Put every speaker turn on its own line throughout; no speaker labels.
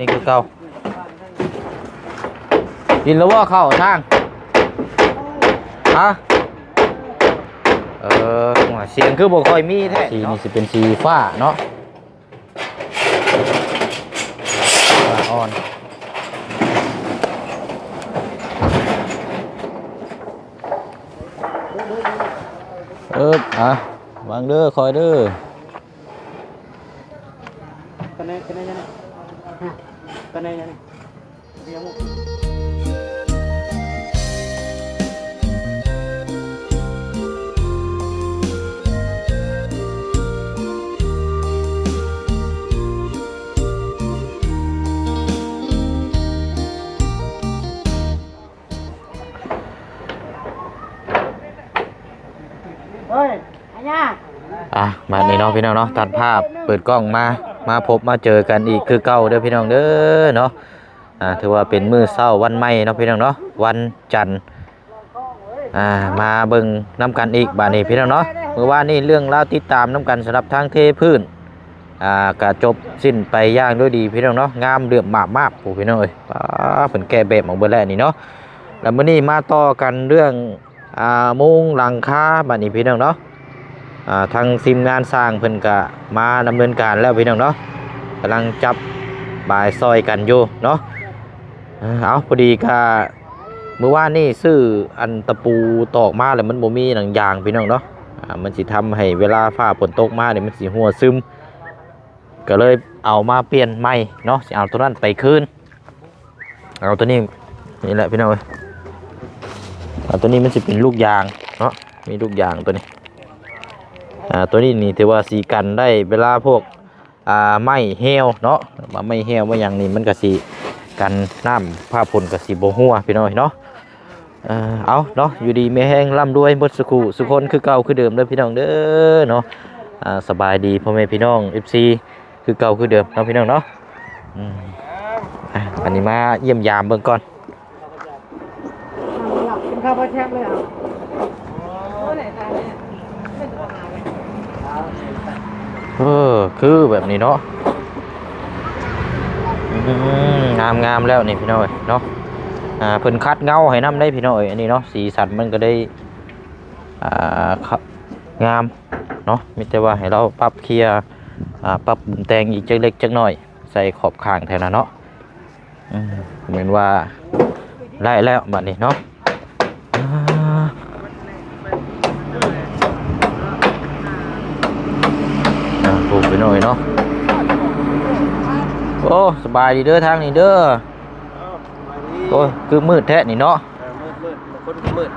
นี่คือเก่ากินแล้วว่าเข้าทางฮะเออว่าเสียงคือบ่ค่อยมีแท้สีนี่สิเป็นสีฟ้าเนาะฟ้าอ่อนเอิบอะวางเด้อคอยเด้อ
cái này cái này cái này Ha, cái này cái này Đi không? เฮ้ยอันยา
อะมานี่เนาะพี่น้องเนาะตัดภาพเปิดกล้องมา มาพบมาเจอกันอีกคือเก่าเด้อพี่น้องเด้อเนาะอ่าถือว่าเป็นมื้อเช้าวันใหม่เนาะพี่น้องเนาะวันจันทร์อ่ามาเบิ่งน้ำกันอีกบานี้พี่น้องเนาะเมื่อวานนี้เรื่องราติดตามน้ำกันสำหรับทางเทพื้นอ่ากะจบสิ้นไปย่างด้วยดีพี่น้องเนาะงามเดือมมากมากผู้พี่น้องเอ้ยป้าเพิ่นแก้แบบออกเบิดแล้วนี่เนาะแล้วเมื้อนี้มาต่อกันเรื่องอ่ามุงหลังคาบานี้พี่น้องเนาะ ทางทีมงานสร้างเพิ่นก็มาดำเนินการแล้วพี่น้องเนาะกำลังจับบายซอยกันอยู่เนาะเอาพอดีก็เมื่อวานนี่ซื้ออันตะปูตอกมาแล้วมันบ่มีหนังยางพี่น้องเนาะมันสิทำให้เวลาฟ้าฝนตกมาเนี่ยมันสิหัวซึม ก็เลยเอามาเปลี่ยนใหม่เนาะสิเอาตัวนั้นไปคืนเอาตัวนี้นี่แหละพี่น้องเอ้ยเอาตัวนี้มันสิเป็นลูกยางเนาะมีลูกยางตัวนี้ อ่าตัวนี้นี่ถือว่าสีกันได้เวลาพวกอ่าไม้เหี่ยวเนาะมาไม้เหี่ยวมาอย่างนี้มันก็สีกันน้ำผ้าพลกับสีโบหัวพี่น้อยเนาะเอ่อเอาเนาะอยู่ดีไม่แห้งร่ำรวยหมดสุขุสุคนคือเก่าคือเดิมเด้อพี่น้องเด้อเนาะอ่าสบายดีพ่อแม่พี่น้อง FC คือเก่าคือเดิมเนาะพี่น้องเนาะอันนี้มาเยี่ยมยามเบิ่งก่อน
กินข้าวพระแช่เลยอะ
เออ คือแบบนี้เนาะงามงามแล้วนี่พี่น้อยเนาะอ่าเพิ่นคัดเงาให้น้ำได้พี่น้อยอันนี้เนาะสีสันมันก็ได้อ่าครับงามเนาะมิแต่ว่าให้เราปรับเคลียร์อ่าปรับแต่งอีกจักเล็กจักน้อย ใส่ขอบข้างแทนนะเนาะอืมเหมือนว่าได้แล้วบัดนี้เนาะอ่า อ่าปลูกไปหน่อยเนาะ โอ้สบายดีเด้อทางนี้เด้อโอ้ยคือมืดแท้นี่เนาะ
มืดมืดคนมืด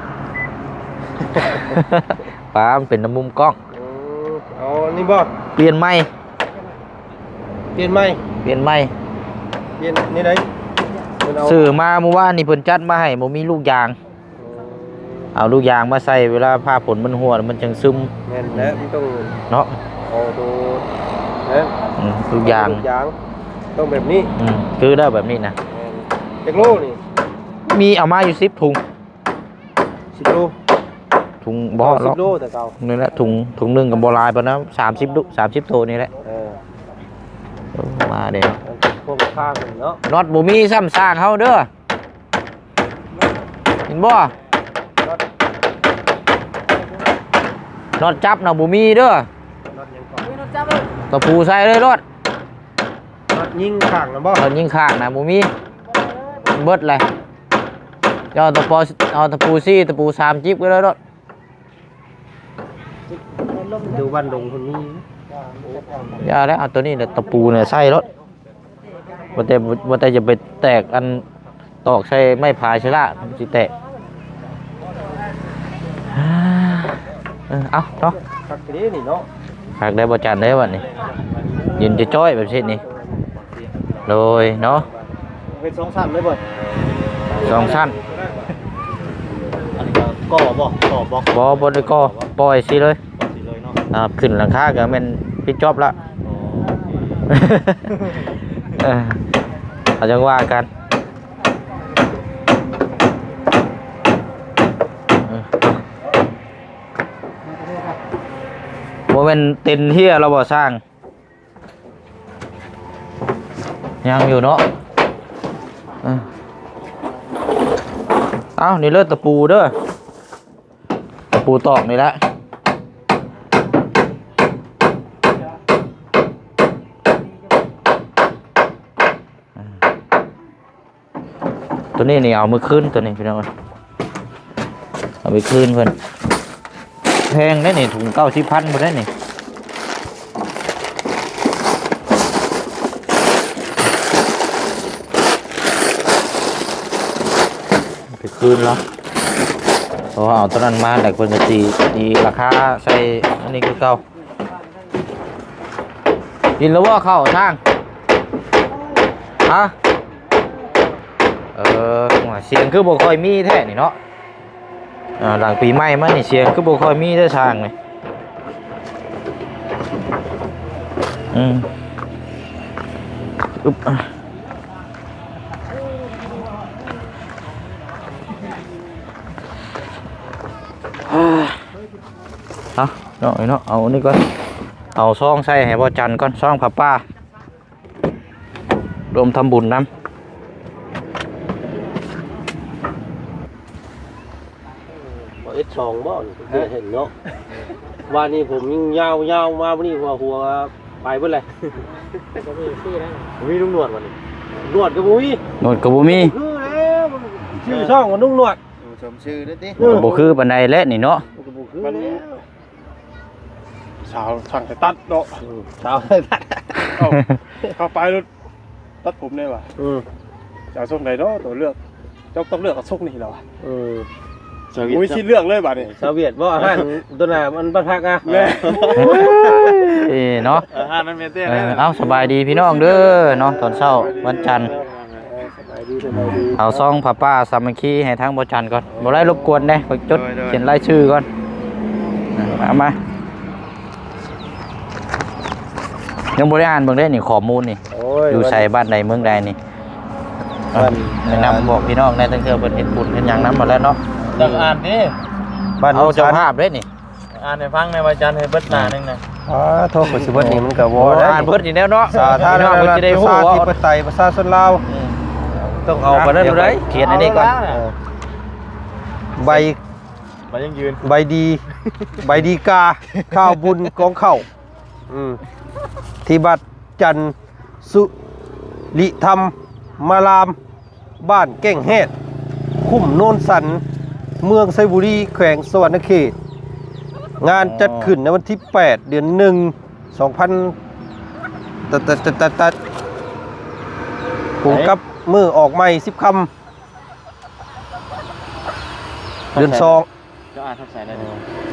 ป้ามันเป็นน้ำมุมกล้อง
เอานี่บ่
เปลี่ยนไม้
เปลี่ยนไหม
เปลี่ยนไม้
เปลี่ยนนี่ไหนเพิ่นเอา
สื่อมาเมื่อวานนี่เพิ่นจัดมาให้บ่มีลูกยางเอาลูกยางมาใส่เวลาผ้าผลมันหัวแล้วมันจังซึม
แม่นแล้วมันต้อง
เนาะ
เอาดูนะ
อืมลูกยาง
ลูกยาง ต้องแบบนี้
อืมคือได้แบบนี้นะ
แม่นจักโลนี่
มีเอามาอยู่10ถุง
สิบโล
ถุงบ่
สิ
หรอก
บโลแต่เก่า
นี่แหละถุงถุงหนึงกับบ่หลายปานนั้น30ดุ30โตนี่แหละ
เออ
เออมาเด้อ
พวกข้างนี่เนาะ
น็อตบ่มีซ้ำสร้างเฮาเด้อเห็นบ่น็อตจับน่ะบ่มีเด้อ
น็อตยังก่อน
ตะปูใส่เลยรถ
น็อต ยิงข้างนะบ่
น็อตยิงข้างน่ะบ่มีเบิดเลยเอาตะปูเอาตะปูซี่ตะปู3จิ๊บก็ได้รถ
ดูบ้านดงคนนี้
อย่าแล้วเอาตัวนี้น่ะตะปูเนี่ยใส่รถบ่แต่บ่แต่จะไปแตกอันตอกใส่ไม้พายชะละมันสิแตกเออเอาเนาะ
คักทีนี้นี่เนาะ
หากได้บจันได้วันนี้ยืนจะจ้อยแบบเช่นนี้ โดยเนาะ
เป็นสองสั้นเลยบ่
สองชั้น
อันนี้ก็ก่อบ่ก่อบ่
บอบไดก็ปล่อยสิเลย
ก่อสิเลยเนาะ
อ่าขึ้นหลังคาก็แม่นปิดจอบละเออเราจะว่ากันเออโมเมนเต็นเฮียเราบ่สร้าง ยังอยู่เนาะเอ้านี่เลือดตะปูเด้อตะปูตอกนี่แหละตัวนี้นี่เอามือขึ้นตัวนี้พี่น้องเอาไปคืนเพิ่อนแพงได้นี่ถุงเก้าสิบพันพอได้นี่ คืนแล้วเพราะว่าเอาตัวนั้นมาแต่คนจะตีตีราคาใส่อันนี้คือเก่ากินแล้วว่าเข้าช่างฮะเออเสียงคือบ่ค่อยมีแท้นี่เนาะหลังปีใหม่มานี่เสียงคือบ่ค่อยมีแท้ช่างเลยอืมอึ๊บ เอาเนาะเนาะเอาอันนี้ก่อนเอาซองใส่ให้พ่อจันก่อนซองผ้าป้ารวมทำบุญน้
บ่เอ็ดสองบ่นี่เพิ่นเห็นเนาะว่านี่ผมยิ่งยาวยาวมาวันนี้หัวหัวไปเบิดเลย
ก็มีชื่อนะ
มีลุงหนวดวันนี้หนวดกับบุ้ยำ
โนดกระบุมี
คือแล้วมันชื่อช่องว่าลุงหนวด
สมชื่อด้วยติ
เออ
บ่คือบันไดและนี่เนาะ
มันก็บ่คือแล้ว
สาวสั่งให้ตัดเนาะ
อืมสาวเลยตัด
เอาเข้าไปรถตัดผมได้ว่ะ
อืม
จะเอาทรงไหนเนาะตัวเลือกเจ้าต้องเลือกเอาทรงนี้แล้วว่ะ
อืม
อุ้ยคิดเลือกเลยบัดนี้
สาวเวียดบ่อาหารตัวน่ะมันบ่ทักอะ
แม่
เอ้เนาะ
อาหารมันเมเต้
เออเอาสบายดีพี่น้องเด้อเนาะตอนเช้าวันจันทร์
สบายดีสบายดี
เอาซองผ้าป้าสามัคคีให้ทั้งบ่จันก่อนบ่ได้รบกวนเด้ขอจดเขียนรายชื่อก่อนเอามา ยังบ่ได้อ่านเบิ่งได้นี่ข้อมูลนี่
โอ้ย
อยู่ใส่บ้านใดเมืองใดนี่
บ้าน
แนะนำบอกพี่น้องในตั้งเทื่อเพิ่นเฮ็ดบุญเฮ็ดหยังนำมาแล้วเนาะ
ต้องอ่านนี่
บ้าน
เอาเจ้าภาพเด้นี่
อ่านให้ฟังในวันจันทร์ให้เบิดหน้านึงนะ
อ๋อโทษขอสิเบิดนี่มันก็บ่
โอ้
ได้
อ่านเพิ่นนี่แล้วเนาะ
สาธาร
พี่
ณ
น้องเพิ่น
รัฐ
จะได้
ประ
ฮู้
ชา
ว่า
ธิปไตยประชาชนลาว
ต้องเอาไปนั้นเลยเขียนอันนี้ก่อน
เออใบ
มายังยืน
ใบดี ใบดีกา ข้าวบุญกองเข้าอืม ที่บัตจันทร์สุริธรรมมาราม บ้านเก่งเฮดคุ้มโนนสัน เมืองไซบุรีแขวงสวรรณเขต งานจัดขึ้นในวันที่ 8 เดือนหนึ่ง2000ตัดตัดตัดตัดตัดผมกับมือออกใหม่10คำเดือนสอง
จะอ่านทับใส่ได้เลย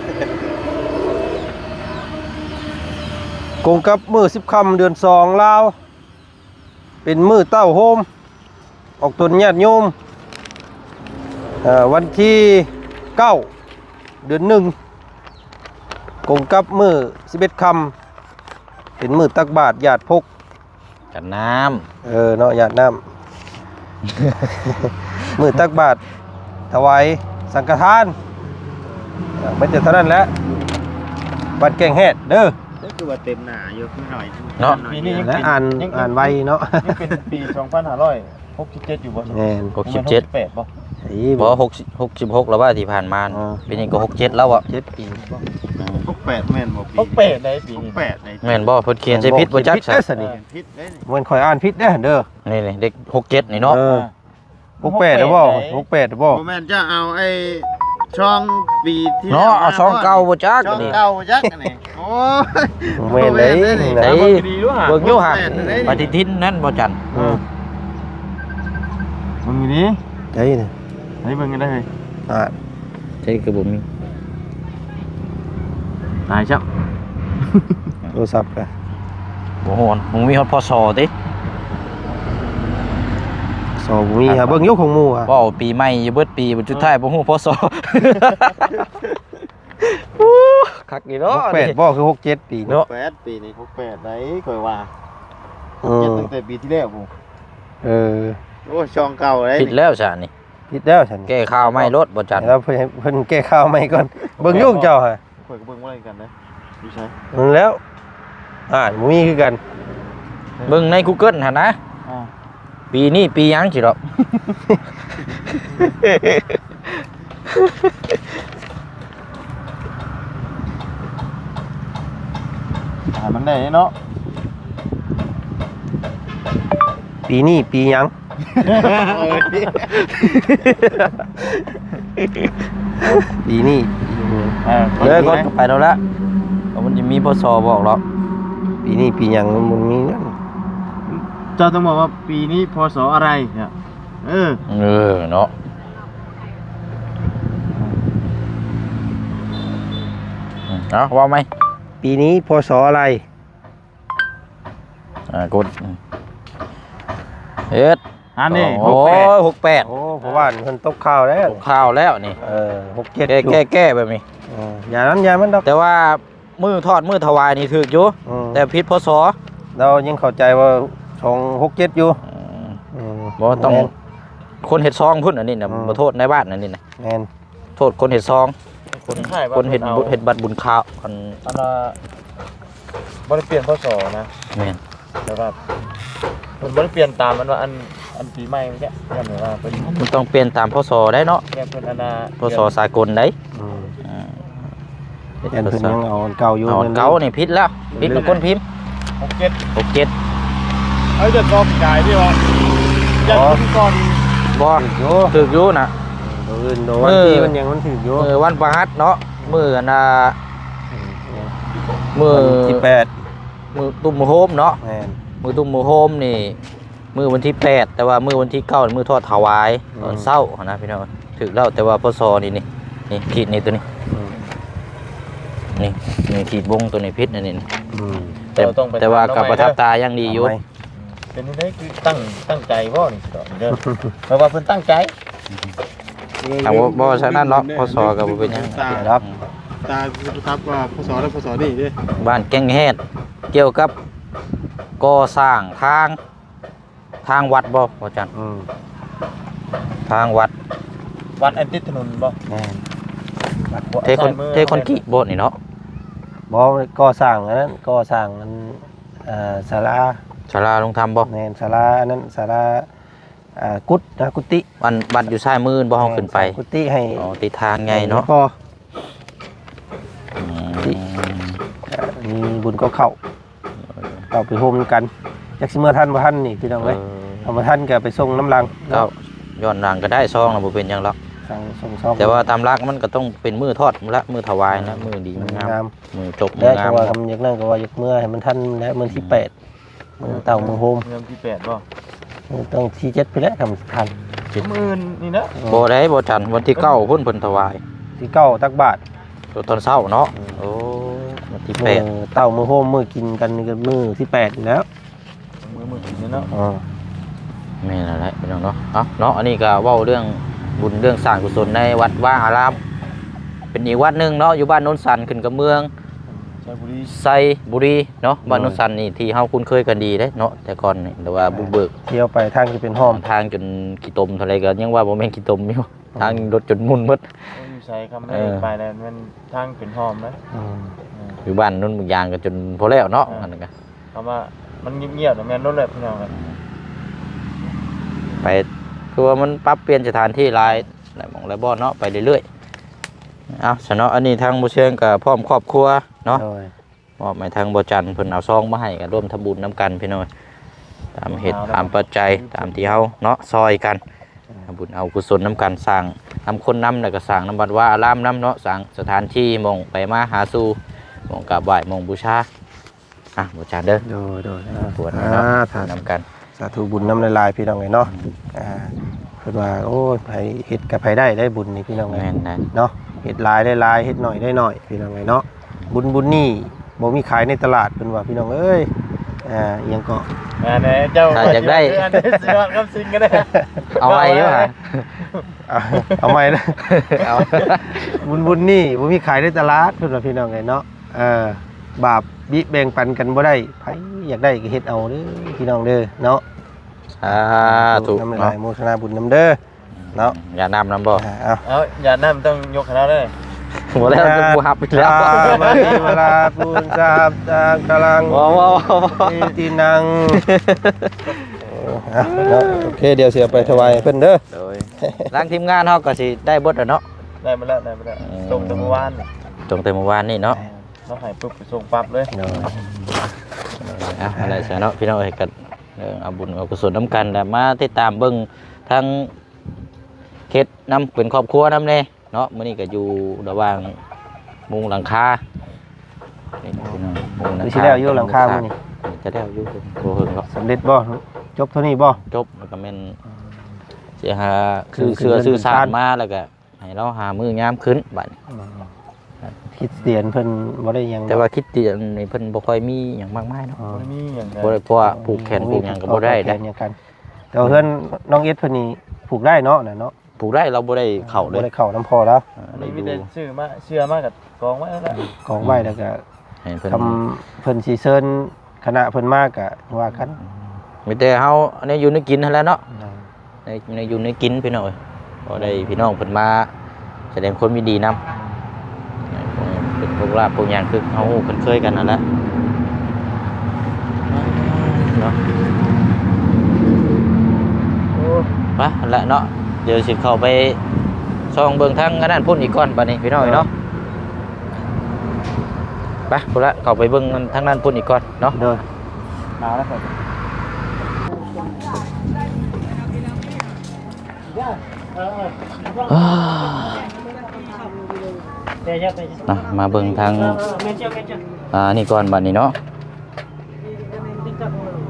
กงกับมือสิบคำเดือนสองลาว เป็นมือเต้าโฮม ออกตนญาติโยมเอ่อวันที่เก้าเดือนหนึ่งกงกับมือสิบเอ็ดคำเป็นมือตักบาทญาติพก
กันน้ำ
เออเนาะญาติน้ำมือตักบาทถวายสังฆทานเอ่อไม่แต่เท่านั้นแหละบัดแกงแฮดเด้อ
ก็ คือว่าเต็มหน้าอยู่ขึ้นหน่อย
เนาะ
นี่นี่ยัง
และอ่านอ่านไวเนาะ
ยังเป็นปี2567อยู่บ่
แน่น
67
8บ่
ไอ้
บ่60 66แล้วว่าที่ผ่านมา
อ๋อ
ปีนี้ก็67แล้วอะ
เจ็ดปี
68แม่นบ่ปี
พวกเป็ดได้ปีนี้
68ใน
แม่นบ่เพิ่นเขียนใส่ผิดบ่จัก
เขียนผิดเด้อสนิ
พิษได้นี่
มันคอยอ่านผิดเด้อเด้อ
นี่นี่เด็ก67นี่เนาะ
เออหกแปดหรือเปล่าหกแปดหรือเปล่า
ผมแม่นจะเอาไอ้ ช่องปีที่
เนาะเอาซองเก่าบ่จัก
ช่อง
นี่
เก่าจักอันนี่โอ้ย
เม่นเลย
บ่แม่นเลย
นะ
ไอ้
เบิ่งดีด้วยฮะ
เบิ่งอยู่ห่าง
แม่นเลย
ปฏิทินนั่นบ่จัน
อืม
มึงนี่
เฮ้ยนี่
ให้เบิ่งกันได้เลย
อ่า
ใช่คือบ่มี
ตายเจ้า
โทรศัพท์กัน
บ่ฮู้มึงมีฮอดพศติ
สองมีฮะเบิ่งยกของหมู่อะ
เว้าปีใหม่อยู่เบิดปีบ่จุดท้ายบ่ฮู้พศโอ้คักนี่
ห
เนาะ
กแปดบ่คือหกเจ็ดปี
เนาะ
แปดปีนี่หกแปดไหนค่อยว่า
อื
เจ็ด
ม
ตั้งแต่ปีที่แล้วผม
เออ
โอ้ยช่องเก่าเลย
ผิดแล้วซะนี่
ผิดแล้วฉัน
แก้ข่าวไม่ลดบ่จัน
แล้วเพิ่นให้เพิ่นแก้ข่าวใหม่ก่อนเบิ่งยกเจ้าฮะ
ค่อยก็เบิ่งว่าอะไรกันนะดูใช่
นั่นแล้วอ่านบ่มีคือกัน
เบิ่งใน Google หั่นนะ
อ
อ่า
ปีนี้ปีหยังสิดอก
หามันได้เนาะ
ปีนี้ปีหยัง ปีนี้
อ่า
เลิกก่อนก็ไปแล้วละเพราะมันจะมีพศบอกหรอก
ปีนี้ปีหยังมันมีนั่น
เจ้าต้องบอกว่าปีนี้พศอะไรเนี่ยเออ
เออเนาะอืมเอาว่าไหม
ปีนี้พศอะไร
อ่ากดอืมเอ็ด
อันนี้
โอ้ยหกแปด
โอ้เพราะว่าเพิ่นตกข่าวแล้ว
หกข้าวแล้วนี่
เออหกเจ็ด
แก้
อยู่
แก้แก้แบบนี้
เอออย่านั้นอย่ามันดอก
แต่ว่ามือทอดมือถวายนี่ถืออยู่
อืม
แต่พิษพศ
เรายังเข้าใจว่า สองหกเจ็ดอยู่
อืม
อืม
บ่ต้อง
แม่น
คนเห็ดซองพุ่นอันนี้นะ
อืม
บ่โทษในบ้านอันนี้นะ
แม่น
โทษคนเห็ดซอง
คนไทยว่า
คนเห็ด
อา
บุเห็ดบัตรบุญข้าวคน
อันว่าบ่ได้เปลี่ยนพศนะ
แม่น
แต่ว่ามันบ่ได้เปลี่ยนตามมันว่าอันอันปีใหม่เมื่อกี้ยันหรือว่าเป็น
มันต้องเปลี่ยนตามพศได้เนาะ
แค่เพิ่นอันน่ะ
พศสากลได้
อืม
อืม
แม่นเพิ่นยังเอาอันเก่าอยู่
เอาอันเก่านี่พิษแล้วพิษเป็นคนพิมพ์
หกเจ็ด
หก เจ็ด
เอ้ยเดี๋ยวรอปีกายพี่วะยันคุณก่อน
บ่
อยู่
ถืออยู่นะ
ตัวอื่นโดนวันที่มันยังมันถึงอยู่
มือวันประหัสเนาะมืออันน่ะมือ
วันที่แปด
มือตุ่มโฮมเนาะ
แม่น
มือตุ่มโฮมนี่ มือวันที่แปดแต่ว่ามือวันที่เก้ามือทอดถวาย
อืม
ตอนเศร้านะพี่น้องถึกแล้วแต่ว่าพศนี่นี่นี่ขีดนี่ตัวนี้
อืม
นี่นี่ขีดวงตัวนี้พิษอันนี้นี่
อืม
แต่แต่ว่ากับประทับตายังดีอยู่
เาไหม
เป็นนี่ได้คือตั้งตั้งใจบ่นี่สิดอกนี่เด้อเพราะว่าเพิ่นตั้งใจ
ถามว่าบ่ฉะนั้นเนาะพศก็บ่เป็นหยัง
ตา
ครับ
ตาประทับว่าพศแล้วพศนี่ดิ
บ้านแก้งแฮดเกี่ยวกับก่อสร้างทางทางวัดบ่พ่อจัน
อืม
ทางวัด
วัดอันติดถนนบ่
แม่น
เทคอนเทคอนกรีตบ่นี่เนาะ
บ่ก่อสร้างอันนั้นก่อสร้างอันเอ่อศาลา
ศาลาลงธรรมบ่
แม่นศาลาอันนั้นศาลาอ่ากุฏนะกุฏิ
วันบัดอยู่ซ้ายมือบ่เฮาขึ้นไป
กุฏิให้
อ๋อติดทางไงเนาะ
พอ
อืม
อ่ามีบุญก็เข้าเราไปโฮมกันจักสิเมื่อท่านบ่ท่านนี่พี่น้อง
เอ
เอ้ย
อ
เอามาท่านก็ไปส่งน้ำลัง
ก็ย้อนหลังก็ได้ซองแล้วบ่เป็นหยังหรอก
สั่งส่งซอง
แต่ว่าตามรักมันก็ต้องเป็นมือทอดละมือถวายนะมือดีมืองาม
งาม
มือจบมื
แล้
อ
ว
งา
ก็
ม
ว่าคำอยากนั่งก็ว่าอยากเมื่อให้มันท่านและมื้อที่แปด มื้อเต่ามื้อโฮม
เงินที่แปดบ่
มื้อต้องที่เจ็ดไปแล้วคำทัน
หมื่นนี่นะ
บ่ได้บ่จันวันที่เก้าพุ่นเพิ่นถวาย
ที่เก้าตักบาท
ตอนเช้าเนาะโอ้วันที่แป
มื้อ
ด
เต่ามื้อโฮมมื้อกินกันนี่ก็มื้อที่แปดอยู่แล้ว
มือมือนี่เนาะ
อ๋อ
แม่นแหละพี่น้องเนาะเอ้าเนาะอันนี้ก็เว้าเรื่องบุญเรื่องสร้างกุศลในวัดว่าอารามเป็นอีกวัดหนึงเนาะอยู่บ้านโนนสันขึ้นกับเมือง
ใช้บุรี
ไซบุรีเนาะบ้านโนนสันนี่ที่เฮาคุ้นเคยกันดีเด้เนาะแต่ก่อนนี่แต่ว่าบุกเบิก
เที่ยวไปทางที่เป็นห้อม
ทางจนกี่ตมเท่าไรก็ยังว่าบ่แม่นกี่ตมอยู่ทางรถจนมุนหมด
อยู่ใช้คำ
เอ
ให้
อ
ไปแล้วมันทางเป็นหอมนะ
อืม
อยู่บ้านนู้นบางอย่างก็จนพอแล้วเนาะอันนั้นก็
คำว่ามันเงียบๆแต่แม่นรถเลยพี่น้องเลย
ไปคือว่ามันปรับเปลี่ยนสถานที่หลายหลายหมองหลายบ่อนเนาะไปเรื่อยๆ เอาซะเนาะอันนี้ทางบ่เชิงก็พร้อมครอบครัวเนาะ
โดย
มอบให้ทางบ่จันทร์เพิ่นเอาซองมาให้ก็ร่วมทำบุญนํกันพี่น้อยตามเหตุตามปัจจัยตามที่เฮาเนาะซอยกันทำบุญเอากุศลนํกันสร้างนำคนนำแล้วก็สร้างนำบัดว่าอารามนํเนาะสร้างสถานที่หมองไปมาหาสู่หมองกราบไหว้หมองบูชาอะบ่จันเด้อ
โดยโดย
ปวด
อ่า
เนาะ
ทาน
นำกัน
สาธุบุญน้ำลายๆพี่น้องไงเนาะอ่าเพิ่นว่าโอ้ยไผเฮ็ดกับไผได้ได้บุญนี่พี่น้องไง
แม่นนะ
เนาะ เฮ็ดหลายได้หลายเฮ็ดหน่อยได้หน่อยพี่น้องไงเนาะบุญบุญนี่บ่มีขายในตลาดเพิ่นว่าพี่น้องเอ้ยอ่าอิหยังก็
อันนี้เจ้า
ถ้าอยากได้
อันนี้เสือกับสิงก็ได้
เอาไว้อยู่ฮะ
เอาเอาใหม่นะ
เอา
บุญบุญนี่บ่มีขายในตลาดเพิ่นว่าพี่น้องไงเนาะเออบาปบิแบ่งปันกันบ่ได้ไผอยากได้ก็เฮ็ดเอาเด้อพี่น้องเด้อเนาะ
สาธุ
น้ำลา
เนาะ
ยโมทนาบุญน้ำเด้อ เนาะ
อย่านำนำบ่
อ่าเอา
เอาอย่านั่นต้องยกคณะเลย
หัวแล้วจะบูฮับไปแล้ว
สามาธิเวลาปูนสาบจางกำลัง
ว้าวว้าวว้าว
อิตินังโอ้อะเนาะโอเคเดี๋ยวเสียไปถวายเพิ่นเด้อ
โดยร่างทีมงานเฮาก็สิได้เบดแล้วเนาะ
ได้มาแล้วได้มาแล้ว
อืม
ส่งแต่เมื่อวานนี่
ตรงแต่เมื่อวานนี่เนาะ
ต้องให้ปุ๊บไปส่งปั๊บเลย
เนาะ
อะอะไรซะเนาะพี่น้องเอ้ยกันเออเอาบุญเอากุศลน้ำกันแต่มาติดตามเบิ่งทั้ง เฮ็ดน้ำเป็นครอบครัวน้ำเน่เนาะมื้อนี้ก็อยู่ระหว่างมุงหลังคานี่พี่น้องมุงหลัง
คือ
คา
สิแล้วอยู่หลังคามื้อนี้
จะได้อยู่โตเฮิงเนาะ
สำเร็จบ่จบเท่านี้บ่
จบแล้วก็แม่นสิหา
คื
คืออ
คือ
เสื้อ
เงิน
ซื้อสา
เป็น
ร
ล้าน
มาแล้วก็ให้เราหามือยามขึ้นบัดนี้
คริสเตียนเพิ่นบ่ได้หยัง
แต่ว่าคิดเตียนนี่เพิ่นบ่ค่อยมีหยังมากมายเนาะ
อ๋อ
มันมีอย่างไร
บ่ได้เพราะว่าผูกแขนผูกหยังก็บ่ได้
แข
ได้
นหยังกันแต่ว่าเพิ่นน้องเอสเพิ่นนี่ผูกได้เนาะน่ะเนาะ
ผูกได้เราบ่ได้เข้าเล
บ่
ย
ได้เข้าน้ำพอแล้ว
อ่า
อัน
ได้
นี้
อ
มี
ยู่
แต่ชื่อมาเชื่อมากกับกองไว้แล้วแหละ
กองไว้แล้วก็
ให้เพิ่น
ทำเพิ่นสิเชิญคณะเพิ่นมากก็ว่ากัน
มีแต่เฮาอันนี้อยู่ในกินนั่นแหละเนาะ ในในอยู่ในกินพี่น้องเอ้ยบ่ได้พี่น้องเพิ่นมาแสดงคนมีดีนํเป็นพวกลาบพวกหยังคือเฮาเพิ่นเคยกันนั่นแหละเนาะไปอันละเนาะ เดี๋ยวสิเข้าไปซ่องเบิ่งทางอันนั้นพุ่นอีกก่อนบัดนี้พี่น้องเอ้ยเนาะไปพุ่นละเข้าไปเบิ่งทางนั้นพุ่นอีกก่อนเนาะ
เด้อ
มาแล้วครับ
เดี๋ยวจะไป
อะมาเบิ่งทาง
เออเมนเจียวเมนเจียว
อ่านี่ก่อนบัดนี้เนาะ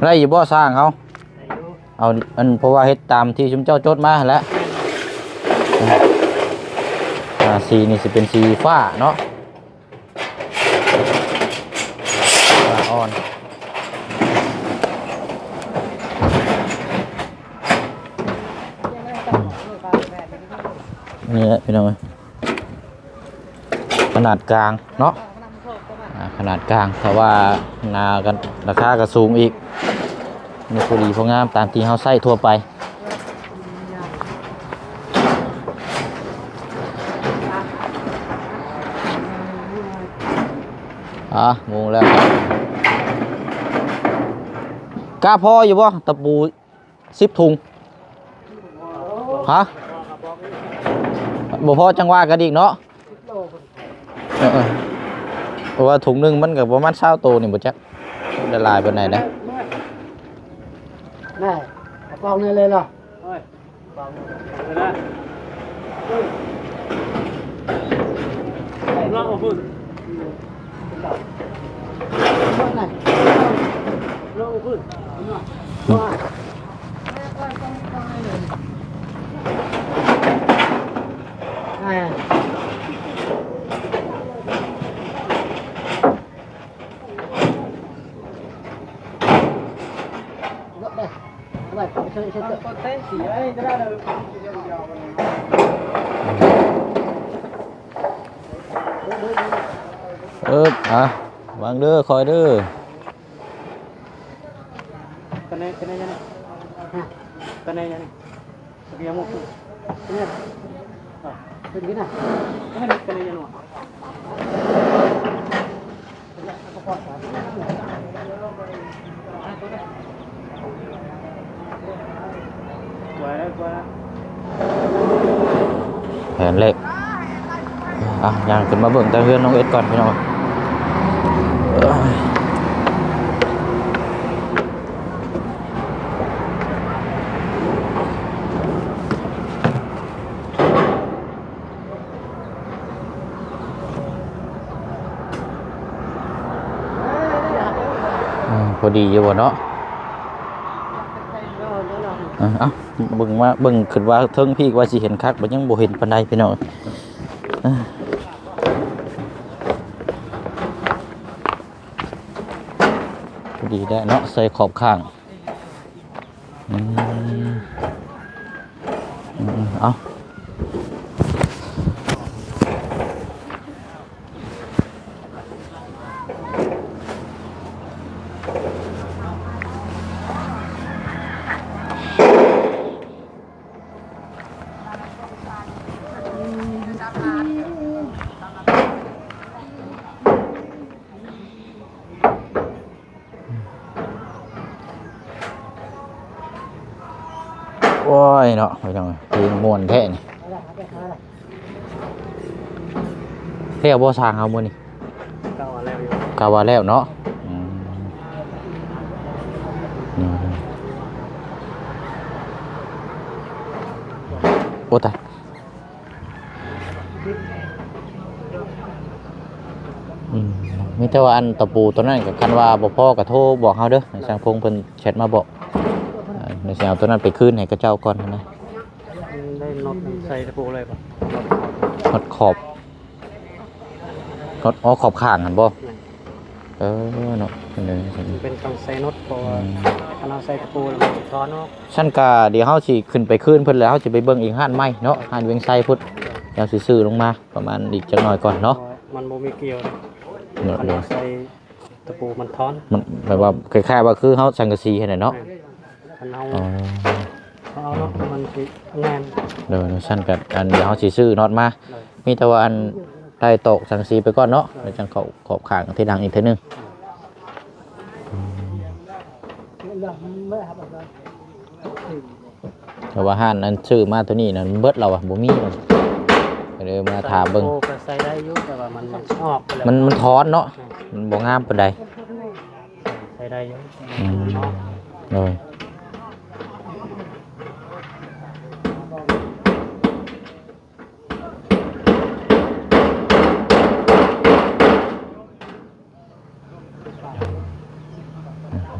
ไรอยู่บ่สร้างเขาเอาอันเพราะว่าเฮ็ดตามที่ชุมเจ้าจดมาหั่นแหล้ว อ่าสีนี่สิเป็นสีฟ้าเนาะฟ้าอ่อนนี่แหละพี่น้องเอ้ยขนาดกลางเนาะขนาดกลางแต่ว่านากันราคาก็สูงอีกนี่พอดีพองามตามที่เขาใส่ทั่วไป อะมุงแล้วครับกล้าพออยู่บ่ตะปูสิบถุงฮะบ่พอจังหวะกันอีกเนาะเออเพราะว่าถุงหนึงมันกับประมาณเช้าโตวนี่บ่จักละลายไปไหนใดนะ
ได้กองนี่เลยเหรอเฮ้ยกองเลยนะลองเอาพื้น ลองเอาพื้นอ่า
เอออะวาง เด้อคอยเด้อ
cái này cái này này ha cái này này cái này một cái này à bên cái này cái này cái này này qua đây qua
แผนเล็กอะย่างขึ้นมาเบิ่งแต่เพื่อนน้องเอ็ดก่อนพี่น้องเอ้ยอืม พอดีอยู่บ่เนาะอะเอ้าบิ่งว่าเบิ่งขึ้นว่าเทิงพี่ว่าสิเห็นคักบ่ยังบ่เห็นปานใดพี่น้องเอ้ยพอ ดีได้เนาะใส่ขอบข้าง โอ้ยเนาะพี่น้องเพลงม่วนแท้นี่เรียกบ่สร้างเอามื้อนี่
เก้าอะไรอยู่
กาว่าแล้วเนาะอืมนี่โอ้ตายอืมมีแต่ว่าอันตะปูตัวนั้นกับคันว่าบ่พอก็โทรบอกเฮาเด้อในสังพงเพิ่นแชทมาบอก อ่าในสิเอาตัวนั้นไปคืนให้กับเจ้าก่อนนะ
ได้น็อตใส่ตะปูเลยป่ะ
ฮอดขอบฮอดอ๋อขอบข้างหั่นบ่เออเนาะเป็นเลยเป็นเลย
เป็นต้องใส่น็อตเพราะว่าถ้าเราใส่ตะปูแล้วมันจะช้อนเนาะ
ชั้นกาเดี๋ยวเฮาสิขึ้นไปคืนเพิ่นแล้วเฮาสิไปเบิ่งอีกห้านใหม่เนาะห้านเวียงไซพุทธเดี๋ยวสิซื้อลงมาประมาณอีกจักหน่อยก่อนเนาะ
มันโมมีเกลียว
เนาะ
ถ้า
เดี๋ย
เรา
ว
ใส่ตะปูมันท้อน
มันแบบว่าคล้ายๆว่าคือเฮาสังกะสีให้น่ะเนาะ
มันเอา
อ๋อ
เอาเนาะมันสิแน่น
เดี๋ยวชั้นกัอันเดี๋ยวเฮาสิซื้อน็อตมา มีแต่ว่าอันได้ตกสังกะสีไปก่อนเนาะเดี๋ยวจังเข้าขอบข้างที่ดังอีกเทื่อนึงแต่ว่าห้านอันซื้อมาตัวนี้น่ะมันเบิดเราอะบ่มีมันก็เลยมาถามเบิ่ง
ตะปูก็ใส่ได้อยู่แต่ว่ามันออกไปแล้ว
มันมันท้อนเนาะมันบ่งามปานใด
ใส่ได้อยู่
อืม
ออก
เลย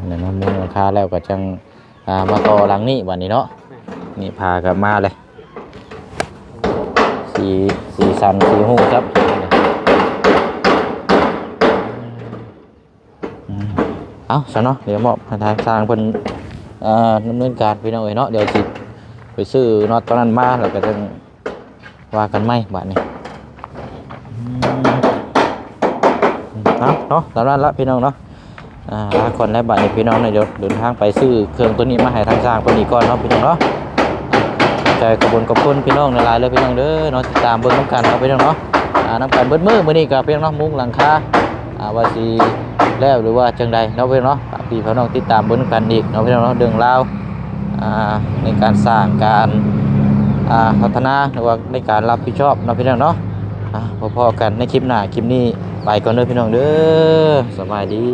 เดี๋ยวมามุงรา คาแล้วก็จังอ่ามาต่อหลังนี้วันนี้เนาะนี่พากลับมาเลยสีสีสันสีหูครับอืมเอาซะเนาะเดี๋ยวมอบให้ทางสร้างเพิ่นเอ่อดำเนินการพี่น้องเอ้ยเนาะเดี๋ยวสิไปซื้อน็อตตอนนั้นมาแล้วก็จะว่ากันไหมบัดนี้อืมเอาเนาะตามนั้นละพี่น้องเนาะ อ่าลาก่อนแล้บัดนี้พี่น้องนี่ยเดี๋ยวเดินทางไปซื้อเครื่องตัวนี้มาให้ทางสร้างเพิ่นอีกก่อนเนาะพี่น้องเนาะใจขบคุณขอบคุณพี่น้องในไลน์เลยพี่น้องเด้อเนาะติดตามเบิ่งน้ำกันเนาะพี่น้องเนาะอ่าน้ำกันเบิดมือมือนี้ก็พี่น้องมุ้งหลังคาอ่าว่าสิแล้วหรือว่าจังใดเนาะพี่น้องเนาะฝากพี่พี่น้องติดตามเบิ่งน้ำกันอีกเนาะพี่น้องเนาะเรื่องราวอ่าในการสร้างการอ่าพัฒนาหรือว่าในการรับผิดชอบเนาะพี่น้องเนาะ อ่าพอๆกันในคลิปหน้าคลิปนี้ไปก่อนเด้อพี่น้องเด้อสบายดี